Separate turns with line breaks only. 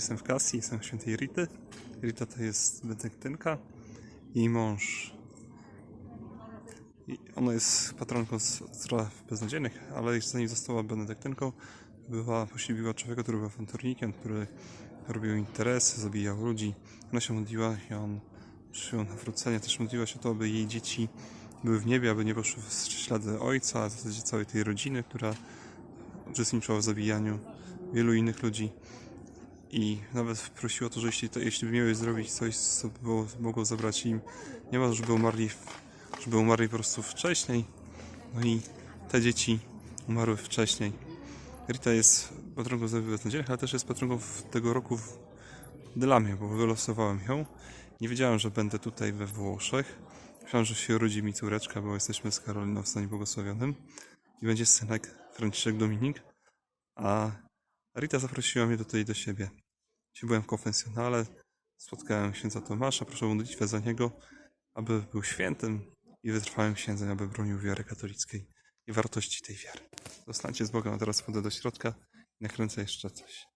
Jestem w Kasji, jestem w świętej Rity. Rita to jest benedyktynka. Jej mąż. I ona jest patronką z spraw beznadziejnych, ale jeszcze zanim została benedyktynką, była, poślubiła człowieka, który był awanturnikiem, który robił interesy, zabijał ludzi. Ona się modliła i on przyjął nawrócenie. Też modliła się to, aby jej dzieci były w niebie, aby nie poszły w ślady ojca, a w zasadzie całej tej rodziny, która uczestniczyła w zabijaniu wielu innych ludzi. I nawet prosiła o to, że jeśli, to, jeśli by miały zrobić coś, co by było, mogło zabrać im nieba, żeby umarli, żeby umarli po prostu wcześniej. No i te dzieci umarły wcześniej. Rita jest patronką zabiegu beznadziejnych, ale też jest patronką tego roku w Dylamie, bo wylosowałem ją. Nie wiedziałem, że będę tutaj we Włoszech. Myślałem, że się urodzi mi córeczka, bo jesteśmy z Karoliną w stanie błogosławionym. I będzie synek Franciszek Dominik. A Rita zaprosiła mnie tutaj do siebie. Dzisiaj byłem w konfesjonale, spotkałem księdza Tomasza, proszę modlitwę za niego, aby był świętym i wytrwałym księdzem, aby bronił wiary katolickiej i wartości tej wiary. Zostańcie z Bogiem, a teraz wchodzę do środka i nakręcę jeszcze coś.